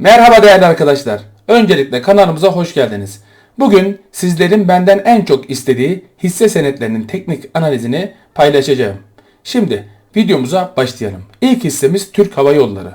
Merhaba değerli arkadaşlar. Öncelikle kanalımıza hoş geldiniz. Bugün sizlerin benden en çok istediği hisse senetlerinin teknik analizini paylaşacağım. Şimdi videomuza başlayalım. İlk hissemiz Türk Hava Yolları.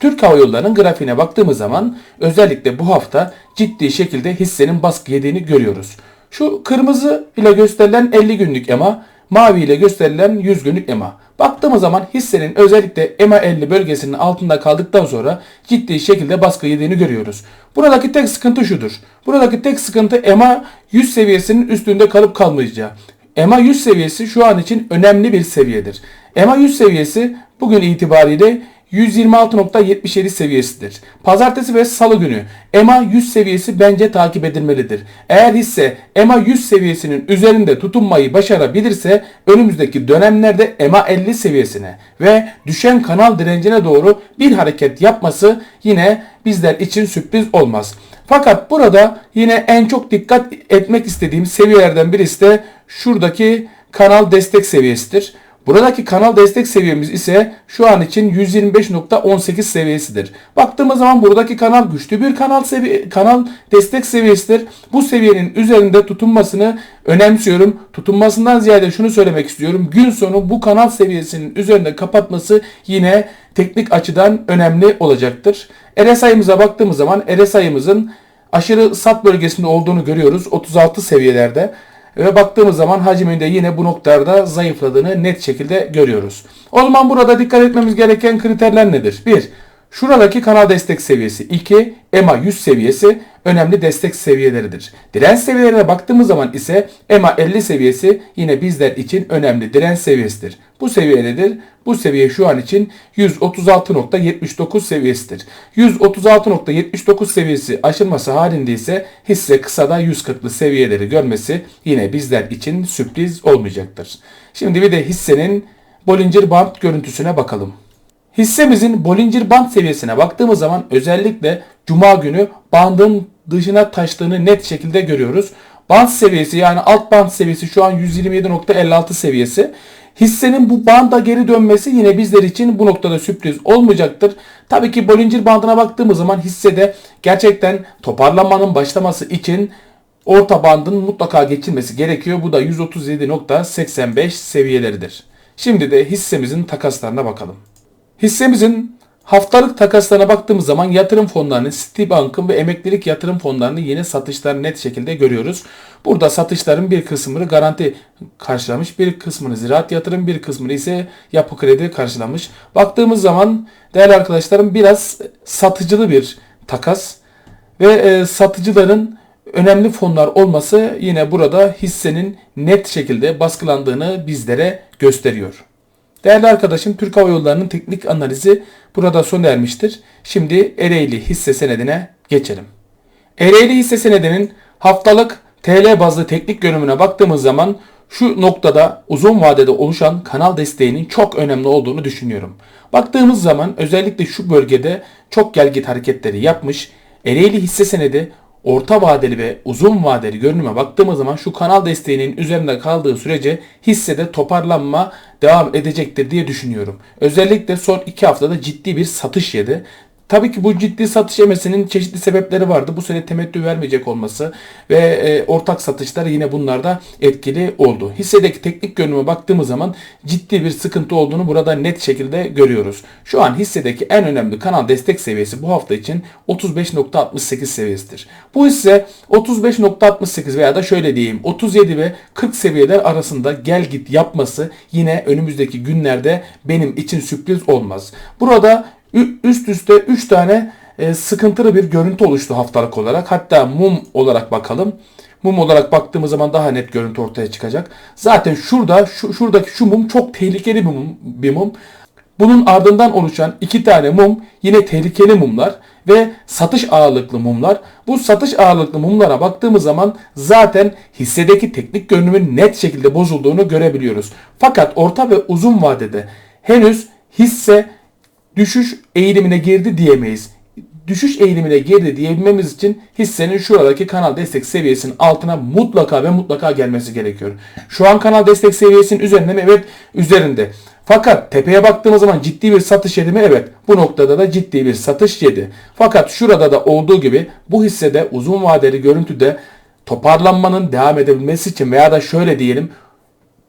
Türk Hava Yolları'nın grafiğine baktığımız zaman özellikle bu hafta ciddi şekilde hissenin baskı yediğini görüyoruz. Şu kırmızı ile gösterilen 50 günlük EMA, mavi ile gösterilen 100 günlük EMA. Baktığımız zaman hissenin özellikle EMA 50 bölgesinin altında kaldıktan sonra ciddi şekilde baskı yediğini görüyoruz. Buradaki tek sıkıntı şudur. Buradaki tek sıkıntı EMA 100 seviyesinin üstünde kalıp kalmayacağı. EMA 100 seviyesi şu an için önemli bir seviyedir. EMA 100 seviyesi bugün itibariyle 126.77 seviyesidir. Pazartesi ve salı günü EMA 100 seviyesi bence takip edilmelidir. Eğer hisse EMA 100 seviyesinin üzerinde tutunmayı başarabilirse önümüzdeki dönemlerde EMA 50 seviyesine ve düşen kanal direncine doğru bir hareket yapması yine bizler için sürpriz olmaz. Fakat burada yine en çok dikkat etmek istediğim seviyelerden birisi de şuradaki kanal destek seviyesidir. Buradaki kanal destek seviyemiz ise şu an için 125.18 seviyesidir. Baktığımız zaman buradaki kanal güçlü bir kanal sevi kanal destek seviyesidir. Bu seviyenin üzerinde tutunmasını önemsiyorum. Tutunmasından ziyade şunu söylemek istiyorum. Gün sonu bu kanal seviyesinin üzerinde kapatması yine teknik açıdan önemli olacaktır. RSI'mize baktığımız zaman RSI'mizin aşırı sat bölgesinde olduğunu görüyoruz. 36 seviyelerde. Ve baktığımız zaman hacminde yine bu noktalarda zayıfladığını net şekilde görüyoruz. O zaman burada dikkat etmemiz gereken kriterler nedir? 1. Şuradaki kanal destek seviyesi. 2. EMA 100 seviyesi önemli destek seviyeleridir. Direnç seviyelerine baktığımız zaman ise EMA 50 seviyesi yine bizler için önemli direnç seviyesidir. Bu seviye nedir? Bu seviye şu an için 136.79 seviyesidir. 136.79 seviyesi aşılması halinde ise hisse kısada 140'lı seviyeleri görmesi yine bizler için sürpriz olmayacaktır. Şimdi bir de hissenin Bollinger Band görüntüsüne bakalım. Hissemizin Bollinger Band seviyesine baktığımız zaman özellikle Cuma günü bandın dışına taştığını net şekilde görüyoruz. Band seviyesi yani alt band seviyesi şu an 127.56 seviyesi. Hissenin bu banda geri dönmesi yine bizler için bu noktada sürpriz olmayacaktır. Tabii ki Bollinger bandına baktığımız zaman hissede gerçekten toparlanmanın başlaması için orta bandın mutlaka geçilmesi gerekiyor. Bu da 137.85 seviyeleridir. Şimdi de hissemizin takaslarına bakalım. Hissemizin haftalık takaslarına baktığımız zaman yatırım fonlarının, Citibank'ın ve emeklilik yatırım fonlarının yine satışlarını net şekilde görüyoruz. Burada satışların bir kısmını garanti karşılamış, bir kısmını ziraat yatırım, bir kısmını ise yapı kredi karşılamış. Baktığımız zaman değerli arkadaşlarım biraz satıcılı bir takas ve e, satıcıların önemli fonlar olması yine burada hissenin net şekilde baskılandığını bizlere gösteriyor. Değerli arkadaşım Türk Hava Yolları'nın teknik analizi burada sona ermiştir. Şimdi Ereğli hisse senedine geçelim. Ereğli hisse senedinin haftalık TL bazlı teknik görünümüne baktığımız zaman şu noktada uzun vadede oluşan kanal desteğinin çok önemli olduğunu düşünüyorum. Baktığımız zaman özellikle şu bölgede çok gelgit hareketleri yapmış. Ereğli hisse senedi orta vadeli ve uzun vadeli görünüme baktığımız zaman şu kanal desteğinin üzerinde kaldığı sürece hissede toparlanma devam edecektir diye düşünüyorum. Özellikle son 2 haftada ciddi bir satış yedi. Tabii ki bu ciddi satış yemesinin çeşitli sebepleri vardı. Bu sene temettü vermeyecek olması ve e, ortak satışlar yine bunlarda etkili oldu. Hissedeki teknik görünüme baktığımız zaman ciddi bir sıkıntı olduğunu burada net şekilde görüyoruz. Şu an hissedeki en önemli kanal destek seviyesi bu hafta için 35.68 seviyesidir. Bu hisse 35.68 veya da şöyle diyeyim 37 ve 40 seviyeler arasında gel git yapması yine önümüzdeki günlerde benim için sürpriz olmaz. Burada üst üste 3 tane e, sıkıntılı bir görüntü oluştu haftalık olarak. Hatta mum olarak bakalım. Mum olarak baktığımız zaman daha net görüntü ortaya çıkacak. Zaten şurada şu, şuradaki şu mum çok tehlikeli bir mum, bir mum. Bunun ardından oluşan iki tane mum yine tehlikeli mumlar ve satış ağırlıklı mumlar. Bu satış ağırlıklı mumlara baktığımız zaman zaten hissedeki teknik görünümün net şekilde bozulduğunu görebiliyoruz. Fakat orta ve uzun vadede henüz hisse düşüş eğilimine girdi diyemeyiz. Düşüş eğilimine girdi diyebilmemiz için hissenin şuradaki kanal destek seviyesinin altına mutlaka ve mutlaka gelmesi gerekiyor. Şu an kanal destek seviyesinin üzerinde mi? Evet üzerinde. Fakat tepeye baktığımız zaman ciddi bir satış yedi mi? Evet. Bu noktada da ciddi bir satış yedi. Fakat şurada da olduğu gibi bu hissede uzun vadeli görüntüde toparlanmanın devam edebilmesi için veya da şöyle diyelim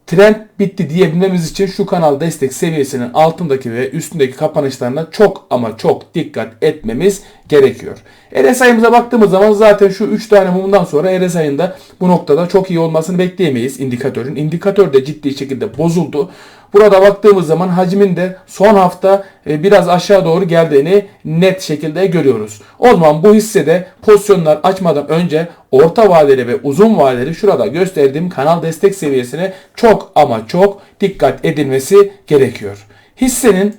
trend bitti diyebilmemiz için şu kanal destek seviyesinin altındaki ve üstündeki kapanışlarına çok ama çok dikkat etmemiz gerekiyor. RSI'mize baktığımız zaman zaten şu 3 tane mumdan sonra RSI'nin de bu noktada çok iyi olmasını bekleyemeyiz indikatörün. İndikatör de ciddi şekilde bozuldu. Burada baktığımız zaman hacmin de son hafta e, biraz aşağı doğru geldiğini net şekilde görüyoruz. O zaman bu hissede pozisyonlar açmadan önce orta vadeli ve uzun vadeli şurada gösterdiğim kanal destek seviyesine çok ama çok dikkat edilmesi gerekiyor. Hissenin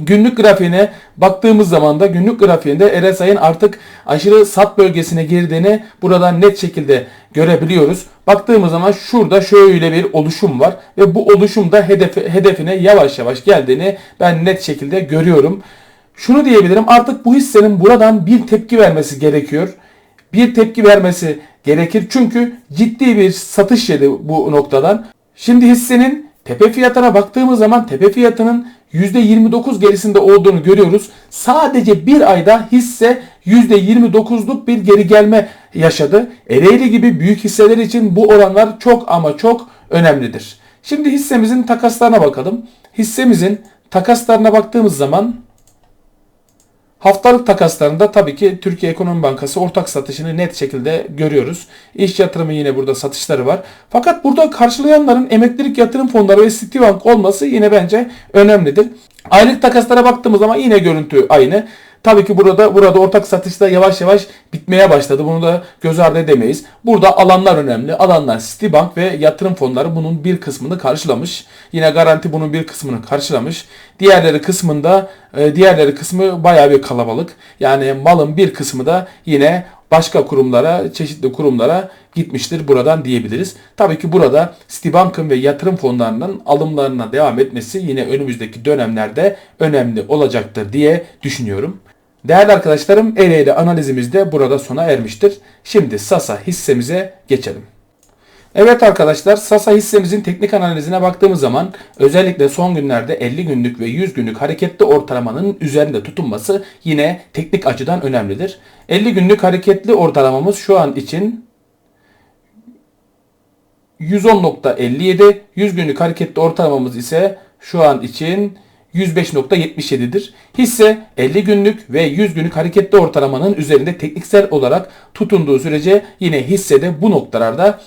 Günlük grafiğine baktığımız zaman da günlük grafiğinde RSI'nin artık aşırı sat bölgesine girdiğini buradan net şekilde görebiliyoruz. Baktığımız zaman şurada şöyle bir oluşum var ve bu oluşumda hedefi, hedefine yavaş yavaş geldiğini ben net şekilde görüyorum. Şunu diyebilirim artık bu hissenin buradan bir tepki vermesi gerekiyor. Bir tepki vermesi gerekir çünkü ciddi bir satış yedi bu noktadan. Şimdi hissenin tepe fiyatına baktığımız zaman tepe fiyatının %29 gerisinde olduğunu görüyoruz. Sadece bir ayda hisse %29'luk bir geri gelme yaşadı. Ereğli gibi büyük hisseler için bu oranlar çok ama çok önemlidir. Şimdi hissemizin takaslarına bakalım. Hissemizin takaslarına baktığımız zaman Haftalık takaslarında tabii ki Türkiye Ekonomi Bankası ortak satışını net şekilde görüyoruz. İş yatırımı yine burada satışları var. Fakat burada karşılayanların emeklilik yatırım fonları ve Citibank olması yine bence önemlidir. Aylık takaslara baktığımız zaman yine görüntü aynı. Tabii ki burada burada ortak satışta yavaş yavaş bitmeye başladı. Bunu da göz ardı edemeyiz. Burada alanlar önemli. Alanlar Citibank ve yatırım fonları bunun bir kısmını karşılamış. Yine garanti bunun bir kısmını karşılamış. Diğerleri kısmında e, diğerleri kısmı baya bir kalabalık. Yani malın bir kısmı da yine başka kurumlara, çeşitli kurumlara gitmiştir buradan diyebiliriz. Tabii ki burada Citibank'ın ve yatırım fonlarının alımlarına devam etmesi yine önümüzdeki dönemlerde önemli olacaktır diye düşünüyorum. Değerli arkadaşlarım Ereğli analizimiz de burada sona ermiştir. Şimdi Sasa hissemize geçelim. Evet arkadaşlar Sasa hissemizin teknik analizine baktığımız zaman özellikle son günlerde 50 günlük ve 100 günlük hareketli ortalamanın üzerinde tutunması yine teknik açıdan önemlidir. 50 günlük hareketli ortalamamız şu an için 110.57, 100 günlük hareketli ortalamamız ise şu an için 105.77'dir. Hisse 50 günlük ve 100 günlük hareketli ortalamanın üzerinde tekniksel olarak tutunduğu sürece yine hissede bu noktalarda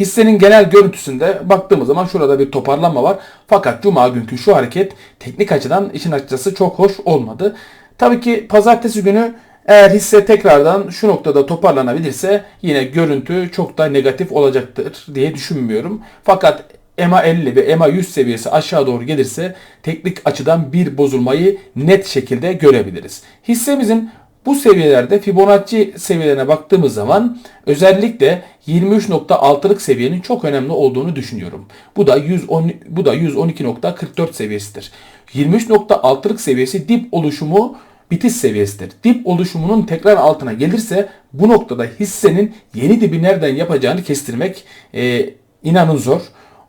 Hissenin genel görüntüsünde baktığımız zaman şurada bir toparlanma var. Fakat cuma günkü şu hareket teknik açıdan işin açıkçası çok hoş olmadı. Tabii ki pazartesi günü eğer hisse tekrardan şu noktada toparlanabilirse yine görüntü çok da negatif olacaktır diye düşünmüyorum. Fakat EMA 50 ve EMA 100 seviyesi aşağı doğru gelirse teknik açıdan bir bozulmayı net şekilde görebiliriz. Hissemizin bu seviyelerde Fibonacci seviyelerine baktığımız zaman özellikle 23.6'lık seviyenin çok önemli olduğunu düşünüyorum. Bu da 110 bu da 112.44 seviyesidir. 23.6'lık seviyesi dip oluşumu bitiş seviyesidir. Dip oluşumunun tekrar altına gelirse bu noktada hissenin yeni dibi nereden yapacağını kestirmek e, inanın zor.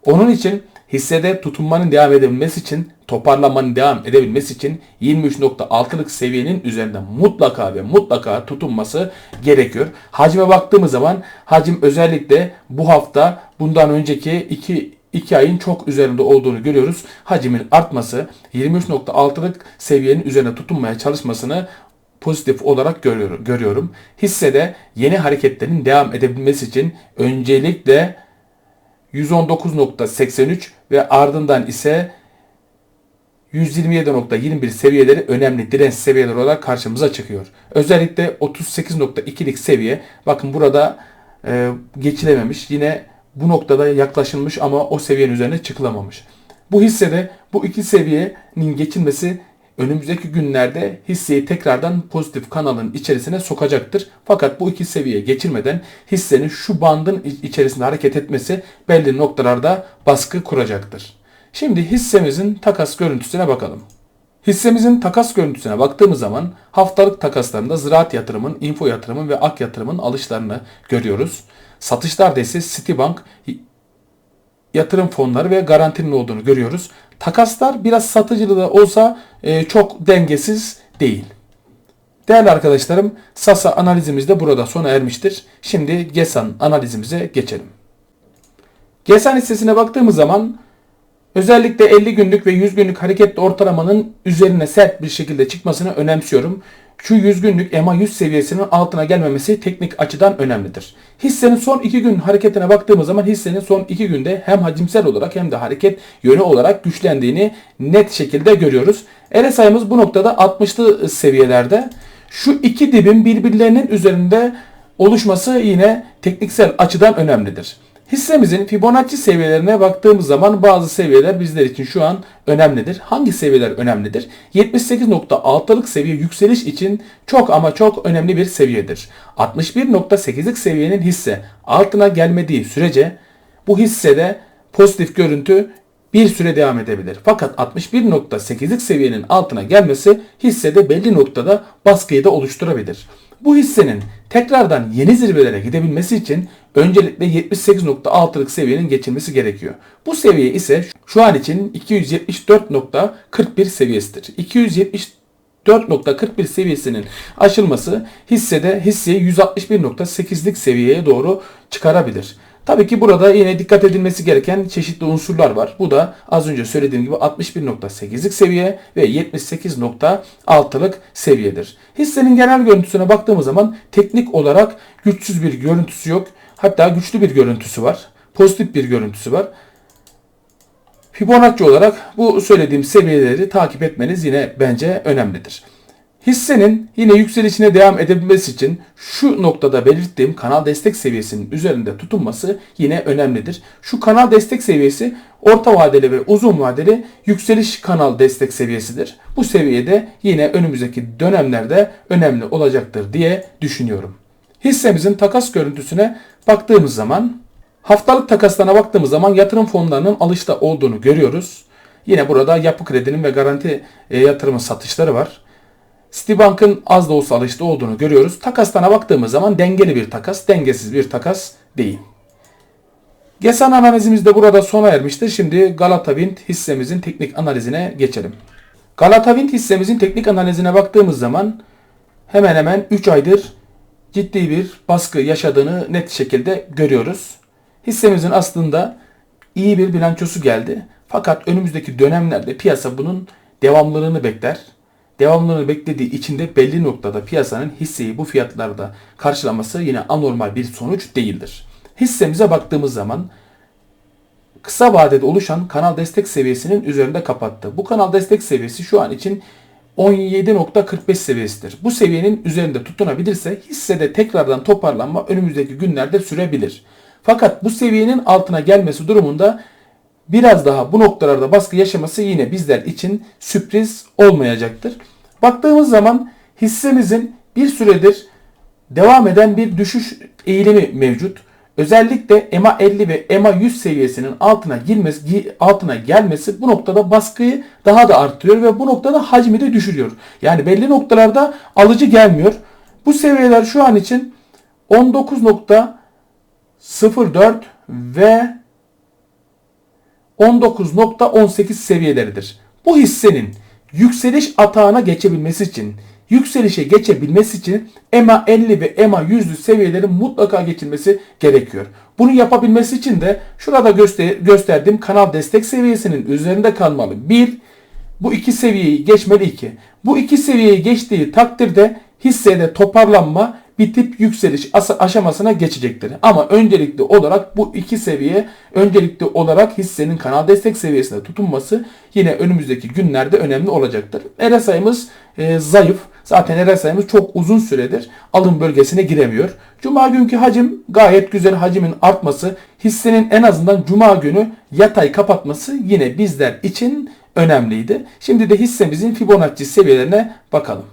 Onun için hissede tutunmanın devam edebilmesi için, toparlamanın devam edebilmesi için 23.6'lık seviyenin üzerinde mutlaka ve mutlaka tutunması gerekiyor. Hacme baktığımız zaman hacim özellikle bu hafta bundan önceki 2 2 ayın çok üzerinde olduğunu görüyoruz. Hacimin artması 23.6'lık seviyenin üzerine tutunmaya çalışmasını pozitif olarak görüyorum. Hissede yeni hareketlerin devam edebilmesi için öncelikle 119.83 ve ardından ise 127.21 seviyeleri önemli direnç seviyeleri olarak karşımıza çıkıyor. Özellikle 38.2'lik seviye bakın burada e, geçilememiş. Yine bu noktada yaklaşılmış ama o seviyenin üzerine çıkılamamış. Bu hissede bu iki seviyenin geçilmesi önümüzdeki günlerde hisseyi tekrardan pozitif kanalın içerisine sokacaktır. Fakat bu iki seviye geçirmeden hissenin şu bandın içerisinde hareket etmesi belli noktalarda baskı kuracaktır. Şimdi hissemizin takas görüntüsüne bakalım. Hissemizin takas görüntüsüne baktığımız zaman haftalık takaslarında ziraat yatırımın, info yatırımın ve ak yatırımın alışlarını görüyoruz. Satışlarda ise Citibank yatırım fonları ve garantinin olduğunu görüyoruz. Takaslar biraz satıcılı da olsa e, çok dengesiz değil. Değerli arkadaşlarım, Sasa analizimiz de burada sona ermiştir. Şimdi GESAN analizimize geçelim. GESAN hissesine baktığımız zaman özellikle 50 günlük ve 100 günlük hareketli ortalamanın üzerine sert bir şekilde çıkmasını önemsiyorum. Şu 100 günlük EMA 100 seviyesinin altına gelmemesi teknik açıdan önemlidir. Hissenin son 2 gün hareketine baktığımız zaman hissenin son 2 günde hem hacimsel olarak hem de hareket yönü olarak güçlendiğini net şekilde görüyoruz. RSI'miz bu noktada 60'lı seviyelerde. Şu iki dibin birbirlerinin üzerinde oluşması yine tekniksel açıdan önemlidir. Hissemizin Fibonacci seviyelerine baktığımız zaman bazı seviyeler bizler için şu an önemlidir. Hangi seviyeler önemlidir? 78.6'lık seviye yükseliş için çok ama çok önemli bir seviyedir. 61.8'lik seviyenin hisse altına gelmediği sürece bu hissede pozitif görüntü bir süre devam edebilir. Fakat 61.8'lik seviyenin altına gelmesi hissede belli noktada baskıyı da oluşturabilir. Bu hissenin tekrardan yeni zirvelere gidebilmesi için öncelikle 78.6'lık seviyenin geçilmesi gerekiyor. Bu seviye ise şu an için 274.41 seviyesidir. 274.41 seviyesinin aşılması hissede hisseyi 161.8'lik seviyeye doğru çıkarabilir. Tabii ki burada yine dikkat edilmesi gereken çeşitli unsurlar var. Bu da az önce söylediğim gibi 61.8'lik seviye ve 78.6'lık seviyedir. Hissenin genel görüntüsüne baktığımız zaman teknik olarak güçsüz bir görüntüsü yok. Hatta güçlü bir görüntüsü var. Pozitif bir görüntüsü var. Fibonacci olarak bu söylediğim seviyeleri takip etmeniz yine bence önemlidir. Hissenin yine yükselişine devam edebilmesi için şu noktada belirttiğim kanal destek seviyesinin üzerinde tutunması yine önemlidir. Şu kanal destek seviyesi orta vadeli ve uzun vadeli yükseliş kanal destek seviyesidir. Bu seviyede yine önümüzdeki dönemlerde önemli olacaktır diye düşünüyorum. Hissemizin takas görüntüsüne baktığımız zaman haftalık takaslarına baktığımız zaman yatırım fonlarının alışta olduğunu görüyoruz. Yine burada yapı kredinin ve garanti e, yatırımın satışları var. Citibank'ın az da olsa alışta olduğunu görüyoruz. Takastana baktığımız zaman dengeli bir takas, dengesiz bir takas değil. GESAN analizimiz de burada sona ermiştir. Şimdi Galata Wind hissemizin teknik analizine geçelim. Galata Wind hissemizin teknik analizine baktığımız zaman hemen hemen 3 aydır ciddi bir baskı yaşadığını net şekilde görüyoruz. Hissemizin aslında iyi bir bilançosu geldi. Fakat önümüzdeki dönemlerde piyasa bunun devamlılığını bekler devamlılığını beklediği için de belli noktada piyasanın hisseyi bu fiyatlarda karşılaması yine anormal bir sonuç değildir. Hissemize baktığımız zaman kısa vadede oluşan kanal destek seviyesinin üzerinde kapattı. Bu kanal destek seviyesi şu an için 17.45 seviyesidir. Bu seviyenin üzerinde tutunabilirse hissede tekrardan toparlanma önümüzdeki günlerde sürebilir. Fakat bu seviyenin altına gelmesi durumunda biraz daha bu noktalarda baskı yaşaması yine bizler için sürpriz olmayacaktır. Baktığımız zaman hissemizin bir süredir devam eden bir düşüş eğilimi mevcut. Özellikle EMA 50 ve EMA 100 seviyesinin altına girmesi, altına gelmesi bu noktada baskıyı daha da arttırıyor ve bu noktada hacmi de düşürüyor. Yani belli noktalarda alıcı gelmiyor. Bu seviyeler şu an için 19.04 ve 19.18 seviyeleridir. Bu hissenin yükseliş atağına geçebilmesi için, yükselişe geçebilmesi için EMA 50 ve EMA 100'lü seviyelerin mutlaka geçilmesi gerekiyor. Bunu yapabilmesi için de şurada göster gösterdiğim kanal destek seviyesinin üzerinde kalmalı. 1. Bu iki seviyeyi geçmeli 2. Bu iki seviyeyi geçtiği takdirde hissede toparlanma bitip yükseliş aşamasına geçecektir. Ama öncelikli olarak bu iki seviye öncelikli olarak hissenin kanal destek seviyesinde tutunması yine önümüzdeki günlerde önemli olacaktır. RSI'miz e, zayıf. Zaten RSI'miz çok uzun süredir alım bölgesine giremiyor. Cuma günkü hacim gayet güzel hacimin artması hissenin en azından cuma günü yatay kapatması yine bizler için önemliydi. Şimdi de hissemizin Fibonacci seviyelerine bakalım.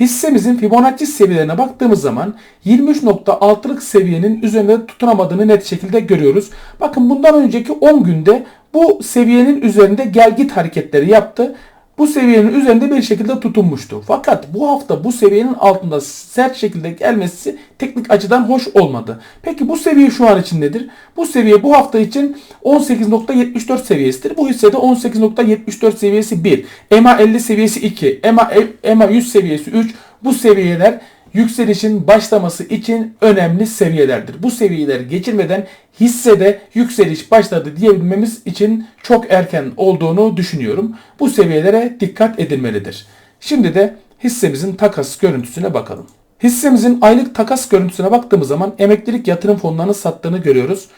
Hissemizin Fibonacci seviyelerine baktığımız zaman 23.6'lık seviyenin üzerinde tutunamadığını net şekilde görüyoruz. Bakın bundan önceki 10 günde bu seviyenin üzerinde gel git hareketleri yaptı. Bu seviyenin üzerinde bir şekilde tutunmuştu. Fakat bu hafta bu seviyenin altında sert şekilde gelmesi teknik açıdan hoş olmadı. Peki bu seviye şu an için nedir? Bu seviye bu hafta için 18.74 seviyesidir. Bu hissede 18.74 seviyesi 1, EMA 50 seviyesi 2, EMA, EMA 100 seviyesi 3. Bu seviyeler yükselişin başlaması için önemli seviyelerdir. Bu seviyeler geçirmeden hissede yükseliş başladı diyebilmemiz için çok erken olduğunu düşünüyorum. Bu seviyelere dikkat edilmelidir. Şimdi de hissemizin takas görüntüsüne bakalım. Hissemizin aylık takas görüntüsüne baktığımız zaman emeklilik yatırım fonlarını sattığını görüyoruz.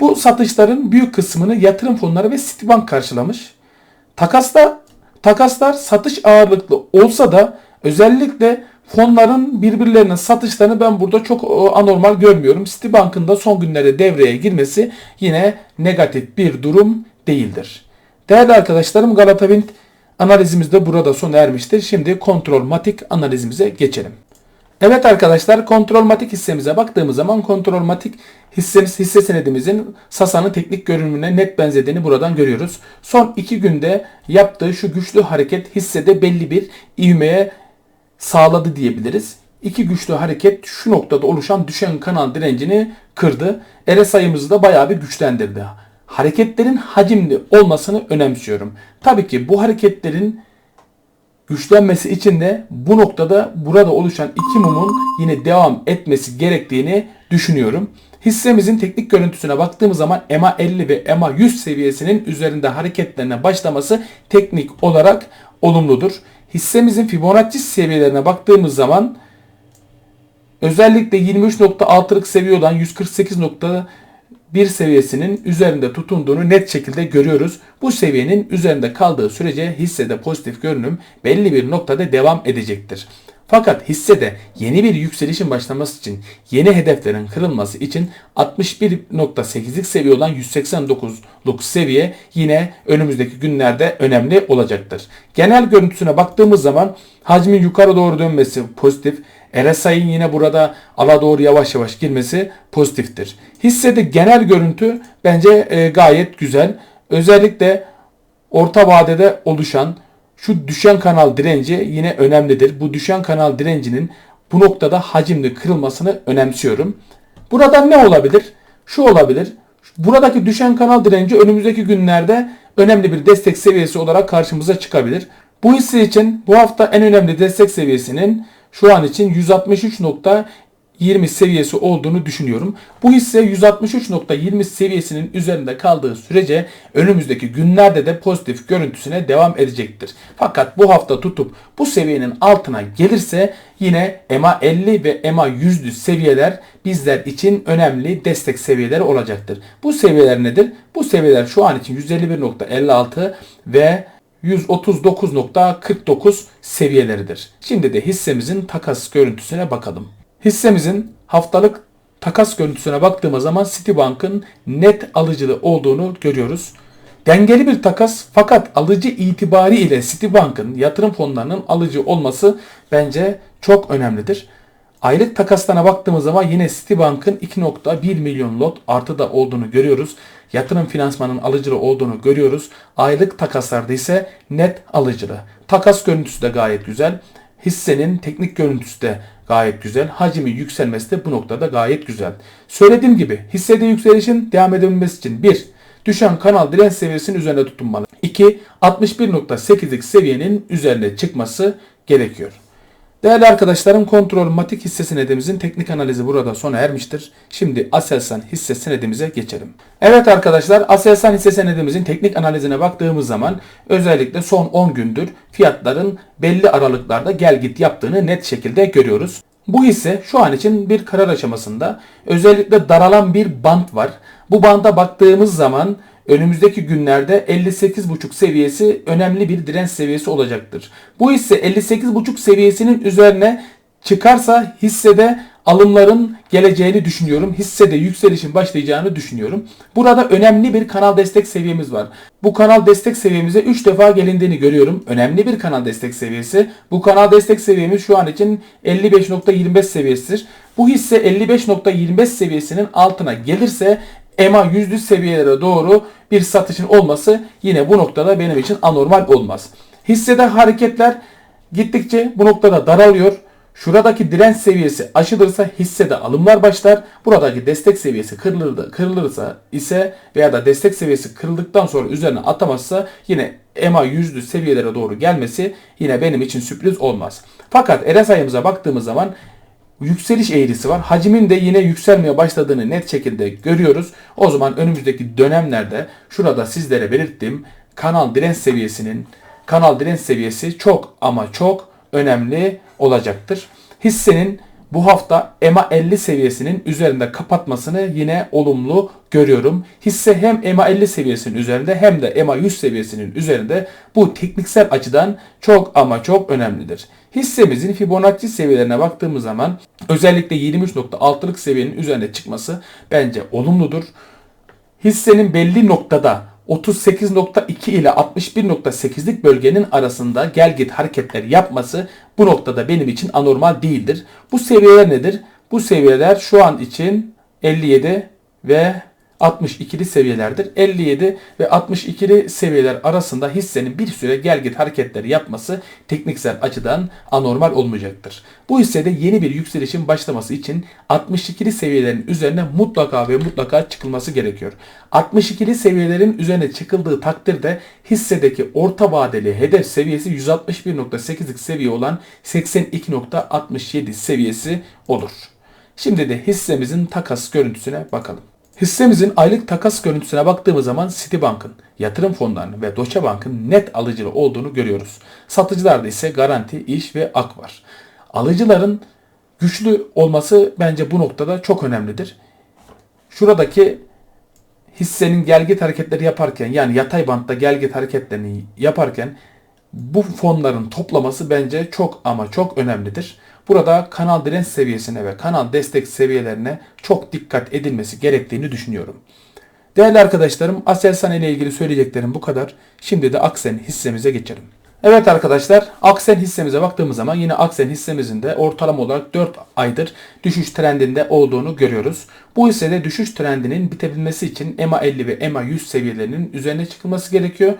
Bu satışların büyük kısmını yatırım fonları ve Citibank karşılamış. Takasta takaslar satış ağırlıklı olsa da özellikle fonların birbirlerinin satışlarını ben burada çok e, anormal görmüyorum. Citibank'ın da son günlerde devreye girmesi yine negatif bir durum değildir. Değerli arkadaşlarım Galata Wind analizimiz de burada sona ermiştir. Şimdi kontrol matik analizimize geçelim. Evet arkadaşlar kontrolmatik hissemize baktığımız zaman kontrolmatik hissemiz hisse senedimizin Sasa'nın teknik görünümüne net benzediğini buradan görüyoruz. Son iki günde yaptığı şu güçlü hareket hissede belli bir ivmeye sağladı diyebiliriz. İki güçlü hareket şu noktada oluşan düşen kanal direncini kırdı. RSI'ımızı da bayağı bir güçlendirdi. Hareketlerin hacimli olmasını önemsiyorum. Tabii ki bu hareketlerin güçlenmesi için de bu noktada burada oluşan iki mumun yine devam etmesi gerektiğini düşünüyorum. Hissemizin teknik görüntüsüne baktığımız zaman EMA 50 ve EMA 100 seviyesinin üzerinde hareketlerine başlaması teknik olarak olumludur. Hissemizin Fibonacci seviyelerine baktığımız zaman özellikle 23.6'lık seviye olan 148.1 seviyesinin üzerinde tutunduğunu net şekilde görüyoruz. Bu seviyenin üzerinde kaldığı sürece hissede pozitif görünüm belli bir noktada devam edecektir. Fakat hissede yeni bir yükselişin başlaması için yeni hedeflerin kırılması için 61.8'lik seviye olan 189'luk seviye yine önümüzdeki günlerde önemli olacaktır. Genel görüntüsüne baktığımız zaman hacmin yukarı doğru dönmesi pozitif. RSI'nin yine burada ala doğru yavaş yavaş girmesi pozitiftir. Hissede genel görüntü bence e, gayet güzel. Özellikle orta vadede oluşan şu düşen kanal direnci yine önemlidir. Bu düşen kanal direncinin bu noktada hacimli kırılmasını önemsiyorum. Burada ne olabilir? Şu olabilir. Buradaki düşen kanal direnci önümüzdeki günlerde önemli bir destek seviyesi olarak karşımıza çıkabilir. Bu hisse için bu hafta en önemli destek seviyesinin şu an için 163. 20 seviyesi olduğunu düşünüyorum. Bu hisse 163.20 seviyesinin üzerinde kaldığı sürece önümüzdeki günlerde de pozitif görüntüsüne devam edecektir. Fakat bu hafta tutup bu seviyenin altına gelirse yine EMA 50 ve EMA 100'lü seviyeler bizler için önemli destek seviyeleri olacaktır. Bu seviyeler nedir? Bu seviyeler şu an için 151.56 ve 139.49 seviyeleridir. Şimdi de hissemizin takas görüntüsüne bakalım. Hissemizin haftalık takas görüntüsüne baktığımız zaman Citibank'ın net alıcılı olduğunu görüyoruz. Dengeli bir takas fakat alıcı itibari ile Citibank'ın yatırım fonlarının alıcı olması bence çok önemlidir. Aylık takaslarına baktığımız zaman yine Citibank'ın 2.1 milyon lot artıda olduğunu görüyoruz. Yatırım finansmanın alıcılı olduğunu görüyoruz. Aylık takaslarda ise net alıcılı. Takas görüntüsü de gayet güzel. Hissenin teknik görüntüsü de gayet güzel. Hacmi yükselmesi de bu noktada gayet güzel. Söylediğim gibi hissede yükselişin devam edebilmesi için 1. Düşen kanal direnç seviyesinin üzerinde tutunmalı. 2. 61.8'lik seviyenin üzerine çıkması gerekiyor. Değerli arkadaşlarım kontrol matik hisse senedimizin teknik analizi burada sona ermiştir. Şimdi Aselsan hisse senedimize geçelim. Evet arkadaşlar Aselsan hisse senedimizin teknik analizine baktığımız zaman özellikle son 10 gündür fiyatların belli aralıklarda gel git yaptığını net şekilde görüyoruz. Bu hisse şu an için bir karar aşamasında özellikle daralan bir bant var. Bu banda baktığımız zaman önümüzdeki günlerde 58.5 seviyesi önemli bir direnç seviyesi olacaktır. Bu hisse 58.5 seviyesinin üzerine çıkarsa hissede alımların geleceğini düşünüyorum. Hissede yükselişin başlayacağını düşünüyorum. Burada önemli bir kanal destek seviyemiz var. Bu kanal destek seviyemize 3 defa gelindiğini görüyorum. Önemli bir kanal destek seviyesi. Bu kanal destek seviyemiz şu an için 55.25 seviyesidir. Bu hisse 55.25 seviyesinin altına gelirse EMA yüzlü seviyelere doğru bir satışın olması yine bu noktada benim için anormal olmaz. Hissede hareketler gittikçe bu noktada daralıyor. Şuradaki direnç seviyesi aşılırsa hissede alımlar başlar. Buradaki destek seviyesi kırılır, kırılırsa ise veya da destek seviyesi kırıldıktan sonra üzerine atamazsa yine EMA yüzlü seviyelere doğru gelmesi yine benim için sürpriz olmaz. Fakat RSI'mize baktığımız zaman yükseliş eğrisi var. Hacmin de yine yükselmeye başladığını net şekilde görüyoruz. O zaman önümüzdeki dönemlerde şurada sizlere belirttiğim kanal direnç seviyesinin kanal direnç seviyesi çok ama çok önemli olacaktır. Hissenin bu hafta EMA 50 seviyesinin üzerinde kapatmasını yine olumlu görüyorum. Hisse hem EMA 50 seviyesinin üzerinde hem de EMA 100 seviyesinin üzerinde bu tekniksel açıdan çok ama çok önemlidir. Hissemizin Fibonacci seviyelerine baktığımız zaman özellikle 23.6'lık seviyenin üzerine çıkması bence olumludur. Hissenin belli noktada 38.2 ile 61.8'lik bölgenin arasında gel git hareketler yapması bu noktada benim için anormal değildir. Bu seviyeler nedir? Bu seviyeler şu an için 57 ve 62'li seviyelerdir. 57 ve 62'li seviyeler arasında hissenin bir süre gel git hareketleri yapması tekniksel açıdan anormal olmayacaktır. Bu hissede yeni bir yükselişin başlaması için 62'li seviyelerin üzerine mutlaka ve mutlaka çıkılması gerekiyor. 62'li seviyelerin üzerine çıkıldığı takdirde hissedeki orta vadeli hedef seviyesi 161.8'lik seviye olan 82.67 seviyesi olur. Şimdi de hissemizin takas görüntüsüne bakalım. Hissemizin aylık takas görüntüsüne baktığımız zaman Citibank'ın, yatırım fonlarının ve Deutsche Bank'ın net alıcılı olduğunu görüyoruz. Satıcılarda ise Garanti, İş ve Ak var. Alıcıların güçlü olması bence bu noktada çok önemlidir. Şuradaki hissenin gelgit hareketleri yaparken yani yatay bantta gelgit hareketlerini yaparken bu fonların toplaması bence çok ama çok önemlidir. Burada kanal direnç seviyesine ve kanal destek seviyelerine çok dikkat edilmesi gerektiğini düşünüyorum. Değerli arkadaşlarım Aselsan ile ilgili söyleyeceklerim bu kadar. Şimdi de Aksen hissemize geçelim. Evet arkadaşlar Aksen hissemize baktığımız zaman yine Aksen hissemizin de ortalama olarak 4 aydır düşüş trendinde olduğunu görüyoruz. Bu hissede düşüş trendinin bitebilmesi için EMA 50 ve EMA 100 seviyelerinin üzerine çıkılması gerekiyor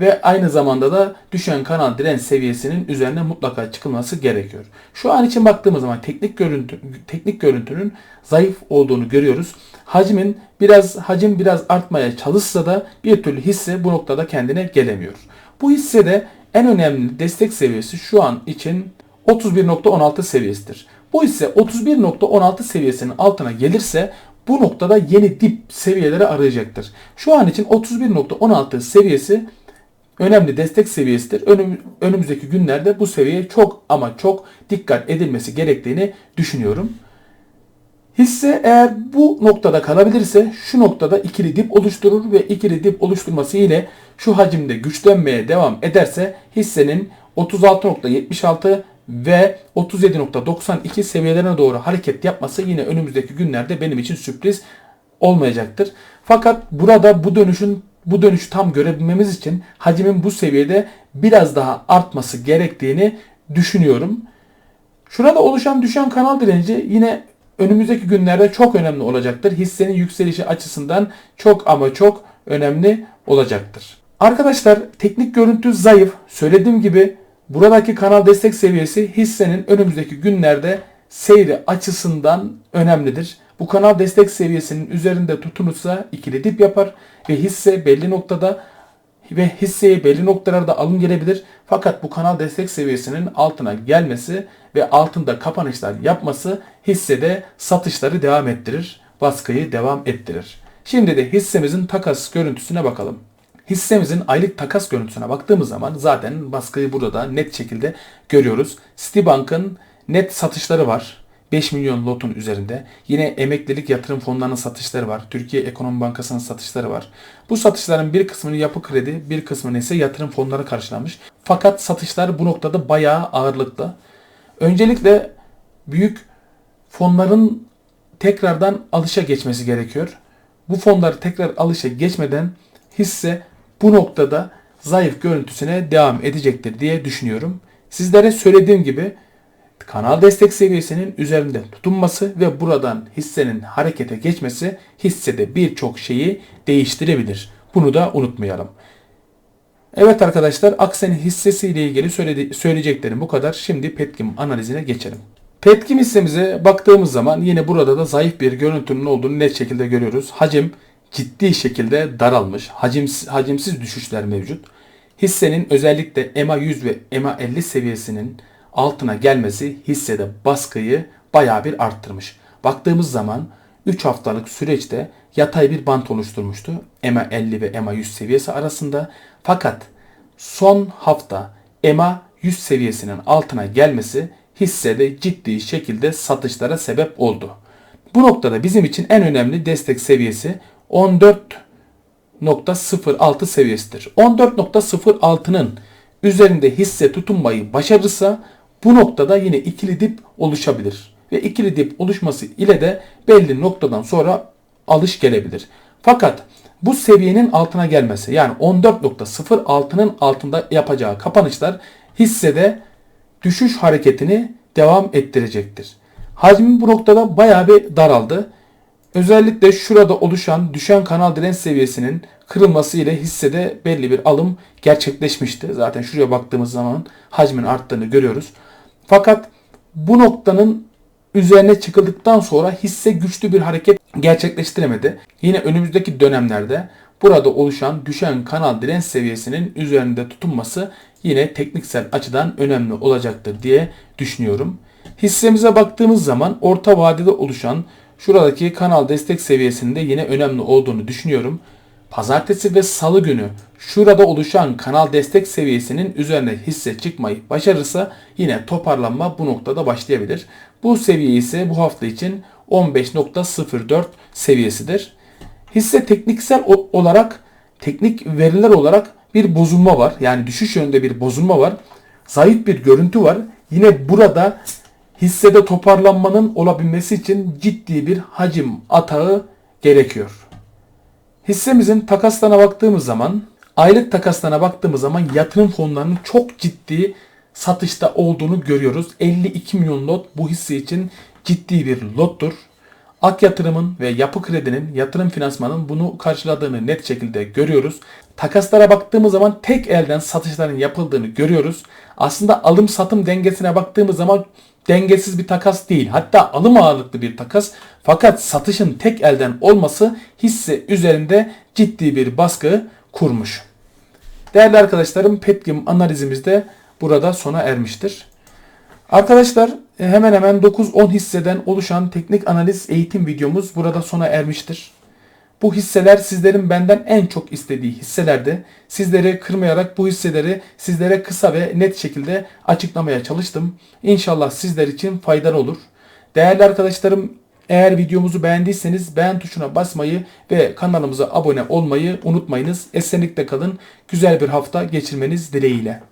ve aynı zamanda da düşen kanal direnç seviyesinin üzerine mutlaka çıkılması gerekiyor. Şu an için baktığımız zaman teknik görüntü teknik görüntünün zayıf olduğunu görüyoruz. Hacmin biraz hacim biraz artmaya çalışsa da bir türlü hisse bu noktada kendine gelemiyor. Bu hissede en önemli destek seviyesi şu an için 31.16 seviyesidir. Bu hisse 31.16 seviyesinin altına gelirse bu noktada yeni dip seviyeleri arayacaktır. Şu an için 31.16 seviyesi önemli destek seviyesidir. Önüm, önümüzdeki günlerde bu seviyeye çok ama çok dikkat edilmesi gerektiğini düşünüyorum. Hisse eğer bu noktada kalabilirse şu noktada ikili dip oluşturur ve ikili dip oluşturması ile şu hacimde güçlenmeye devam ederse hissenin 36.76 ve 37.92 seviyelerine doğru hareket yapması yine önümüzdeki günlerde benim için sürpriz olmayacaktır. Fakat burada bu dönüşün bu dönüşü tam görebilmemiz için hacimin bu seviyede biraz daha artması gerektiğini düşünüyorum. Şurada oluşan düşen kanal direnci yine önümüzdeki günlerde çok önemli olacaktır. Hissenin yükselişi açısından çok ama çok önemli olacaktır. Arkadaşlar teknik görüntü zayıf. Söylediğim gibi buradaki kanal destek seviyesi hissenin önümüzdeki günlerde seyri açısından önemlidir. Bu kanal destek seviyesinin üzerinde tutunursa ikili dip yapar ve hisse belli noktada ve hisseye belli noktalarda alım gelebilir. Fakat bu kanal destek seviyesinin altına gelmesi ve altında kapanışlar yapması hissede satışları devam ettirir, baskıyı devam ettirir. Şimdi de hissemizin takas görüntüsüne bakalım. Hissemizin aylık takas görüntüsüne baktığımız zaman zaten baskıyı burada net şekilde görüyoruz. Citibank'ın net satışları var. 5 milyon lotun üzerinde. Yine emeklilik yatırım fonlarının satışları var. Türkiye Ekonomi Bankası'nın satışları var. Bu satışların bir kısmını yapı kredi, bir kısmını ise yatırım fonları karşılamış. Fakat satışlar bu noktada bayağı ağırlıklı. Öncelikle büyük fonların tekrardan alışa geçmesi gerekiyor. Bu fonlar tekrar alışa geçmeden hisse bu noktada zayıf görüntüsüne devam edecektir diye düşünüyorum. Sizlere söylediğim gibi kanal destek seviyesinin üzerinde tutunması ve buradan hissenin harekete geçmesi hissede birçok şeyi değiştirebilir. Bunu da unutmayalım. Evet arkadaşlar Aksen'in hissesiyle ilgili söyledi, söyleyeceklerim bu kadar. Şimdi Petkim analizine geçelim. Petkim hissemize baktığımız zaman yine burada da zayıf bir görüntünün olduğunu net şekilde görüyoruz. Hacim ciddi şekilde daralmış. Hacimsiz, hacimsiz düşüşler mevcut. Hissenin özellikle EMA 100 ve EMA 50 seviyesinin altına gelmesi hissede baskıyı bayağı bir arttırmış. Baktığımız zaman 3 haftalık süreçte yatay bir bant oluşturmuştu. EMA 50 ve EMA 100 seviyesi arasında. Fakat son hafta EMA 100 seviyesinin altına gelmesi hissede ciddi şekilde satışlara sebep oldu. Bu noktada bizim için en önemli destek seviyesi 14.06 seviyesidir. 14.06'nın üzerinde hisse tutunmayı başarırsa bu noktada yine ikili dip oluşabilir. Ve ikili dip oluşması ile de belli noktadan sonra alış gelebilir. Fakat bu seviyenin altına gelmesi yani 14.06'nın altında yapacağı kapanışlar hissede düşüş hareketini devam ettirecektir. Hacmi bu noktada bayağı bir daraldı. Özellikle şurada oluşan düşen kanal direnç seviyesinin kırılması ile hissede belli bir alım gerçekleşmişti. Zaten şuraya baktığımız zaman hacmin arttığını görüyoruz. Fakat bu noktanın üzerine çıkıldıktan sonra hisse güçlü bir hareket gerçekleştiremedi. Yine önümüzdeki dönemlerde burada oluşan düşen kanal direnç seviyesinin üzerinde tutunması yine tekniksel açıdan önemli olacaktır diye düşünüyorum. Hissemize baktığımız zaman orta vadede oluşan şuradaki kanal destek seviyesinde yine önemli olduğunu düşünüyorum. Pazartesi ve salı günü şurada oluşan kanal destek seviyesinin üzerine hisse çıkmayı başarırsa yine toparlanma bu noktada başlayabilir. Bu seviye ise bu hafta için 15.04 seviyesidir. Hisse tekniksel olarak teknik veriler olarak bir bozulma var. Yani düşüş yönünde bir bozulma var. Zayıf bir görüntü var. Yine burada hissede toparlanmanın olabilmesi için ciddi bir hacim atağı gerekiyor. Hissemizin takaslarına baktığımız zaman, aylık takaslarına baktığımız zaman yatırım fonlarının çok ciddi satışta olduğunu görüyoruz. 52 milyon lot bu hisse için ciddi bir lottur. Ak yatırımın ve yapı kredinin yatırım finansmanın bunu karşıladığını net şekilde görüyoruz. Takaslara baktığımız zaman tek elden satışların yapıldığını görüyoruz. Aslında alım satım dengesine baktığımız zaman dengesiz bir takas değil. Hatta alım ağırlıklı bir takas. Fakat satışın tek elden olması hisse üzerinde ciddi bir baskı kurmuş. Değerli arkadaşlarım Petkim analizimiz de burada sona ermiştir. Arkadaşlar e, hemen hemen 9-10 hisseden oluşan teknik analiz eğitim videomuz burada sona ermiştir. Bu hisseler sizlerin benden en çok istediği hisselerdi. Sizleri kırmayarak bu hisseleri sizlere kısa ve net şekilde açıklamaya çalıştım. İnşallah sizler için faydalı olur. Değerli arkadaşlarım eğer videomuzu beğendiyseniz beğen tuşuna basmayı ve kanalımıza abone olmayı unutmayınız. Esenlikle kalın. Güzel bir hafta geçirmeniz dileğiyle.